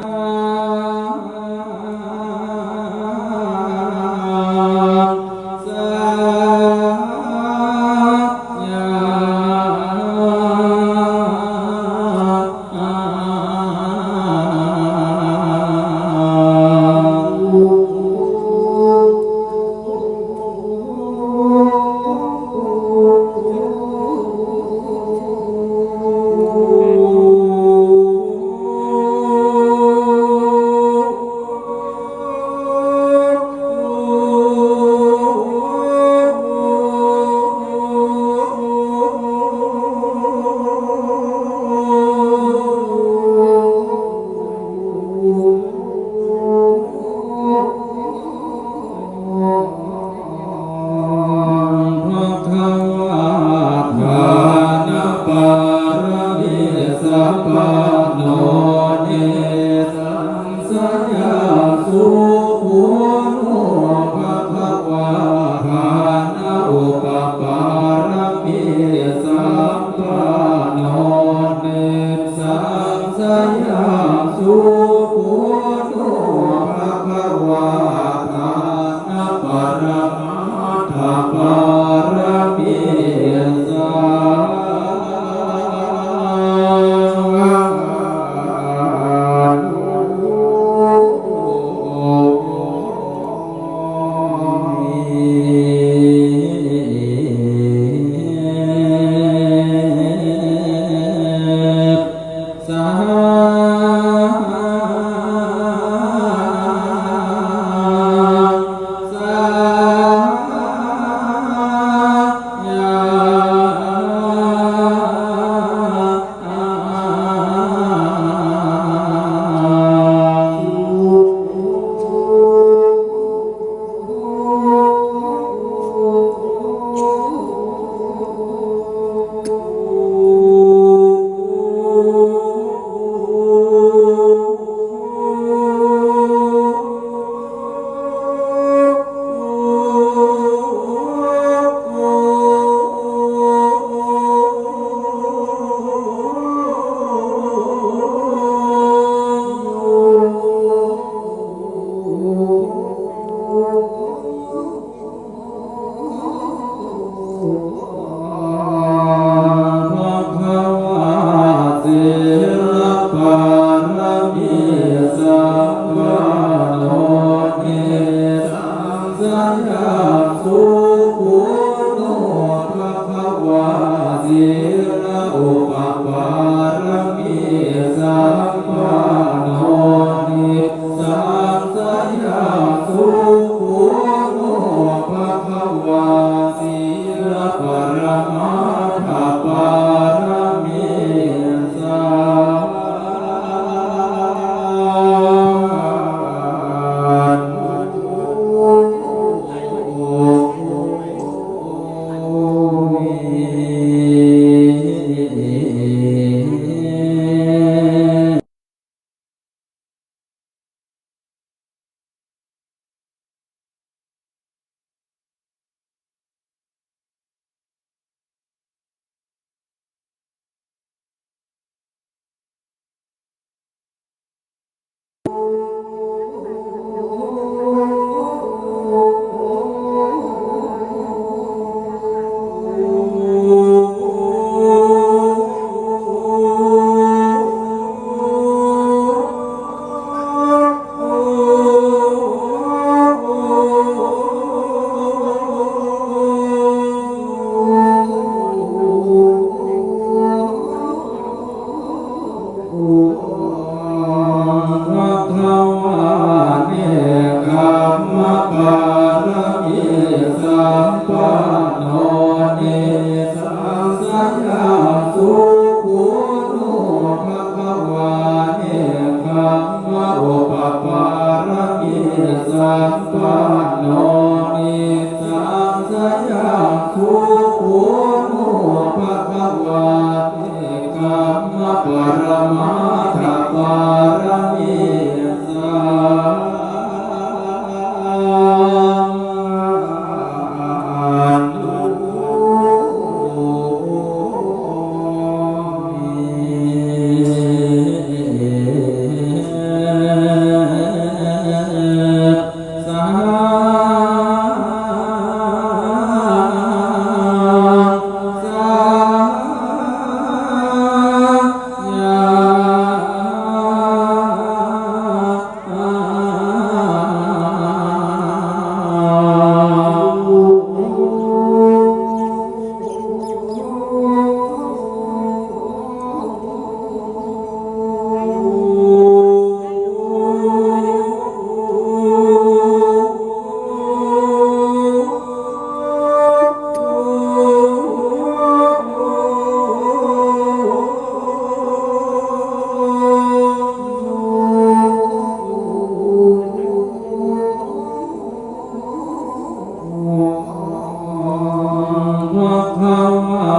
ภ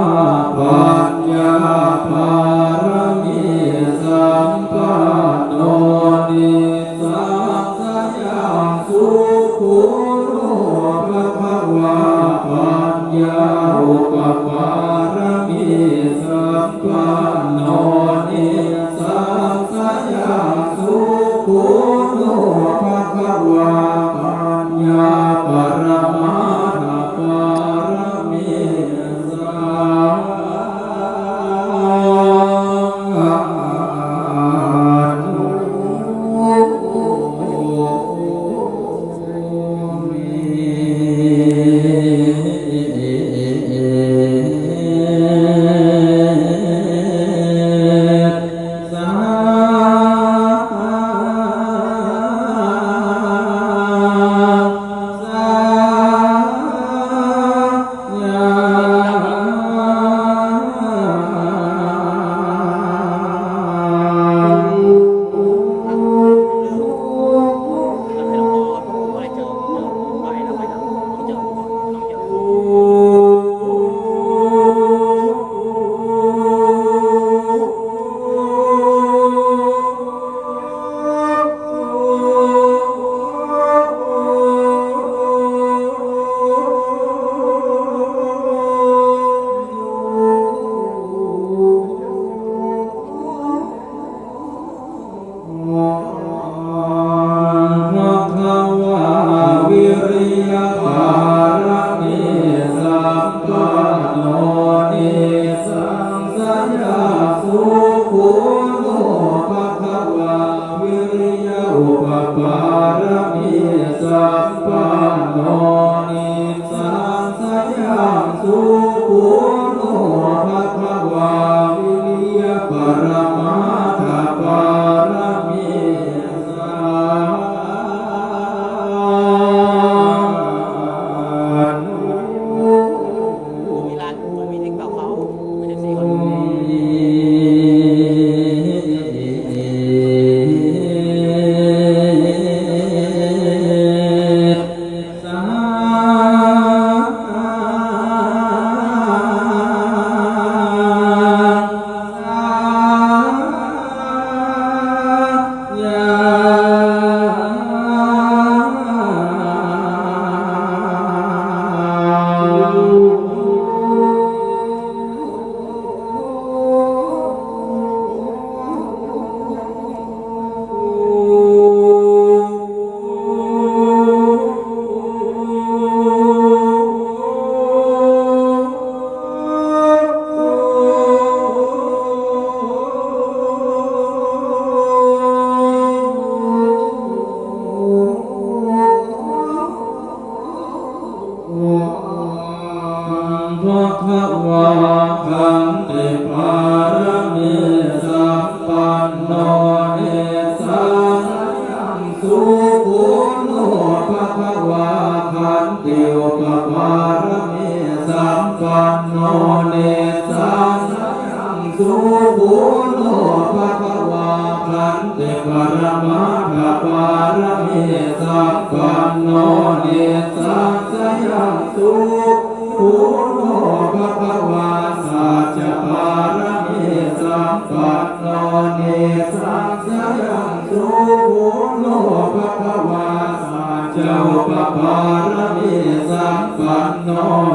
와. 와. รู้คุณหัวพระวา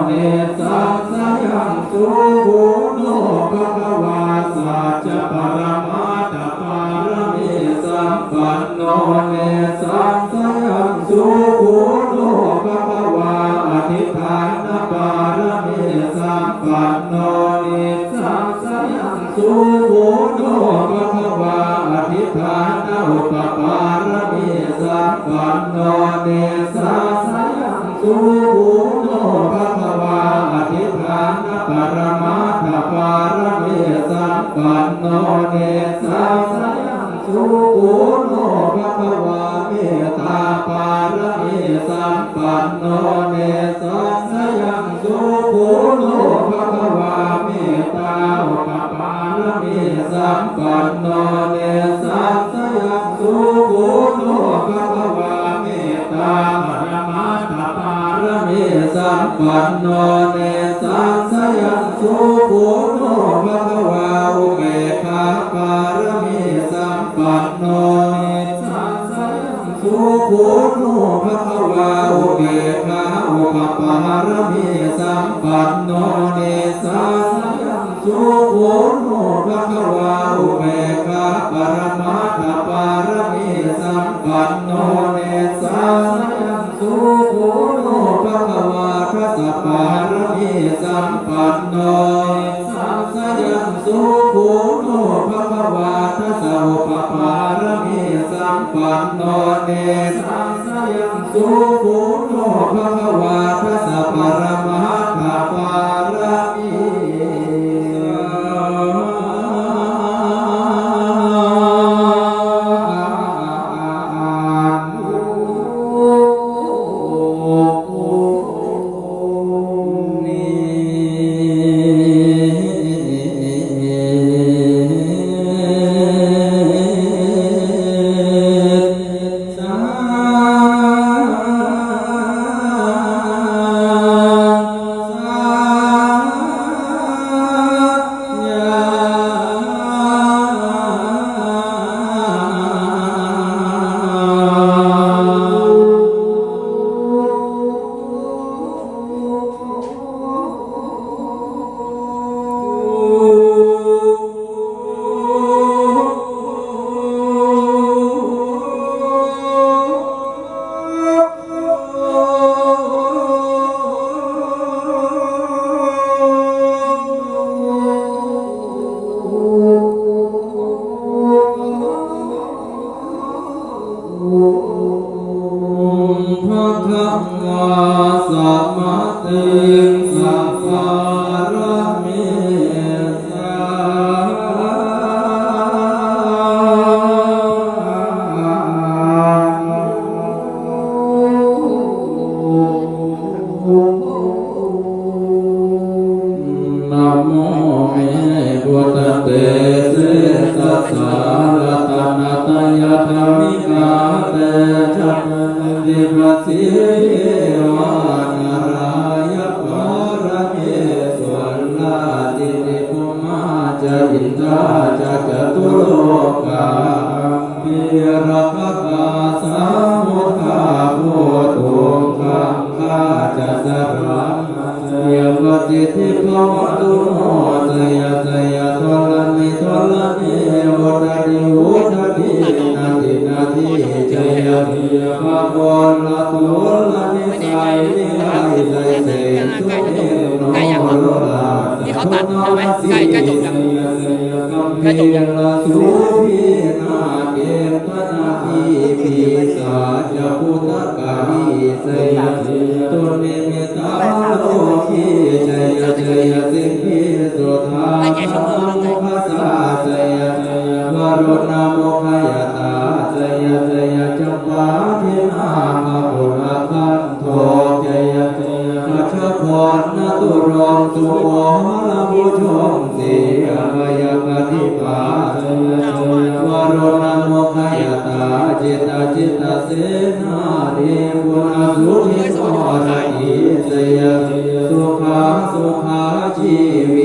เนสัสยังสุภูโนภะคะวาสัจปรมาตปารเมสัมปันโนเนสั โนภะคะวาเบกาาปารมีสัมปังสุะคะาระมีสัมปันโนสัมสยันสุโโนภะคะวาทะสะปารมีสัมปันโนเนสัมสยันสุโนภะคะวาพระสัพพารมหา โมเมบุตเตสิสัสสา ล้จบยังใกล้จบยังสุพีนาเกตนาทีปีศาจพุทธกาวีเสยตุเนเมตาโลกีจยจย วโรนโมขยตาจิตาจิตาเสนาเรวุาสุทิโสระอิสยสุขาสุขาชีวิ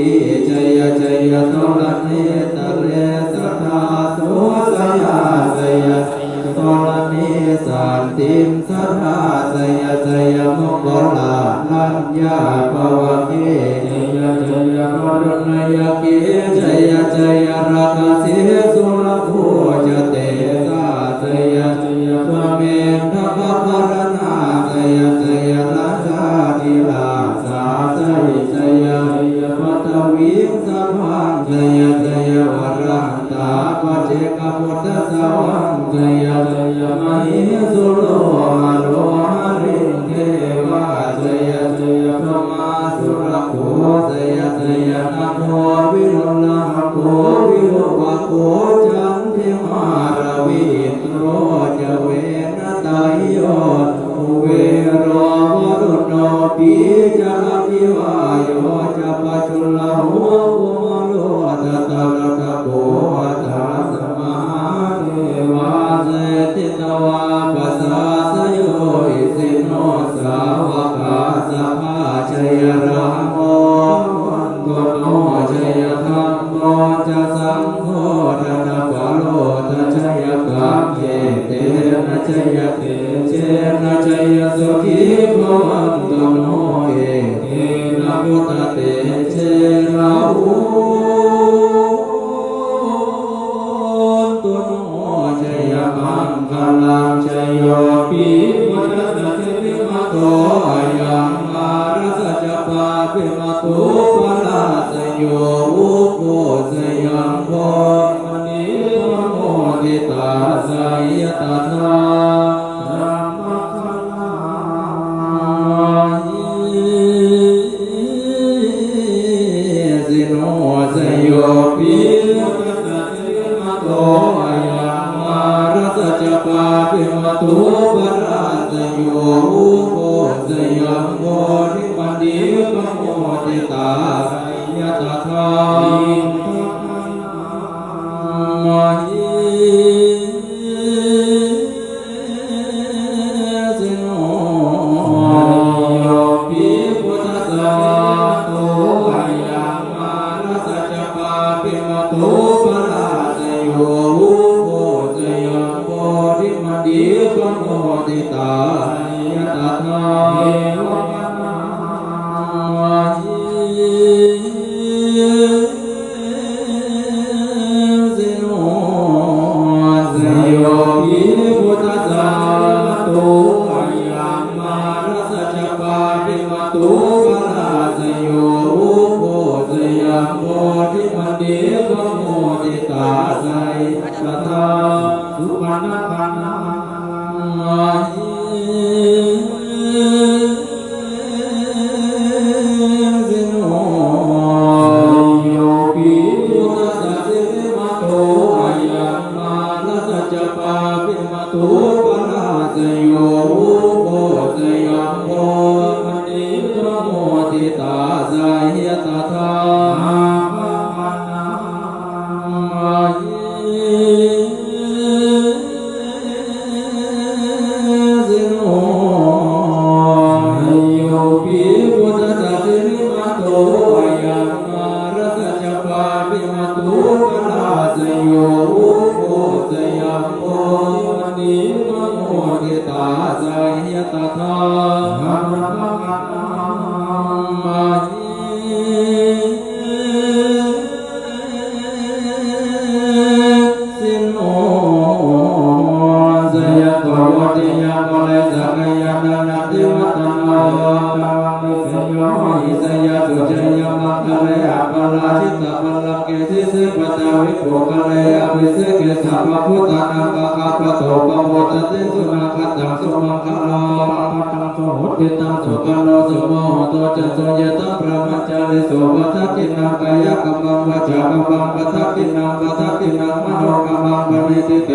Ave Brasil. ติตังสุขันโนสุโมโหโตจันโสยตังพระมัจจา ริสุปัฏฐกินังกายกรรมังวจากรรมังปัฏฐกินังปัฏฐกินังมโนกรรมังปณิติเต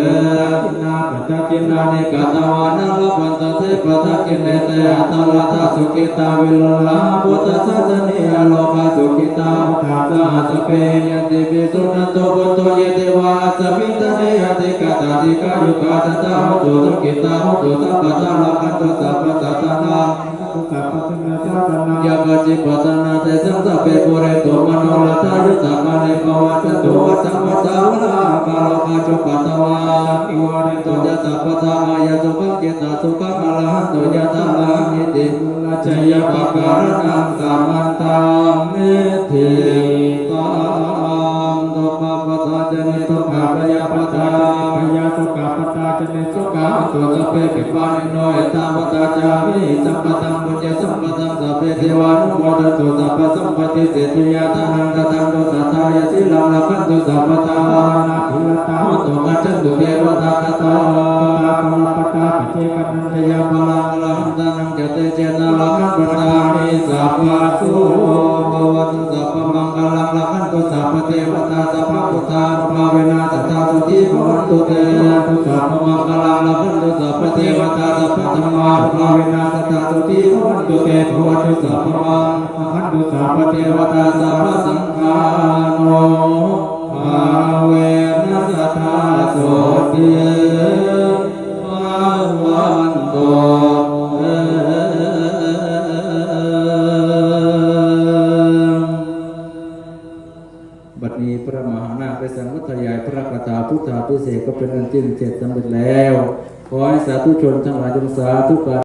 กินาปัฏฐกินานิกตวานังลพันตเทปัฏฐกินเนเตอัตตลาตสุขิตาวิลลาพุทธสัสนิยโลกสุขิตาพุทธาสเปยติปิสุนันโตพุทโตเยเตวาสมิตเนยติกตาติกายุกาตตาหุตุสุขิตาหุตุสัพพะลาคันตุสัพพะตตานาทุกขปัจจนาจารณะยากจิปัตนาเตสังสเปปุเรตุมโนลตายุตตะกานิภวัตตุวัตตะวัจจาวนาคาโลกาจุปัตวาอิวานิโตยัสสะปะทามายสุขังเกตาสุขังอรหันโตยะตาลาหิติลจยปการนังกามันตังเมธิตังตุปะปะทาจนิตุขะพยาปะทาพยาสุขปัตตาจเนสุกาตุสเปปิปานิโนเอตาวตาจามิสัมปตังปุญญสัมปตังสัพเพเทวานุโมทตุสัพพสัมปติเสตุยาตานังกตังโตสัทธายสิลังลักขันตุสัพพตานาภิลตาตุกัจจันตุเทวตาคตาตาปรปตาปเจกันันเทยายาพลังลังตานังจเตเจนะลักขันปตามิสัพพะสุภวตุสัพพมังคลัง พปพเทวตาสัพพสังฆาโนภาเวนะสัทธาโสติภาวันโตเอบัดนี้พระมหานาคได้สังวัทยายพระคาถาพุทธาพิเศษก็เป็นอันจิ้นเสร็จสำเร็จแล้ว ขอให้สาธุชนทั้งหลายจงสาธุการ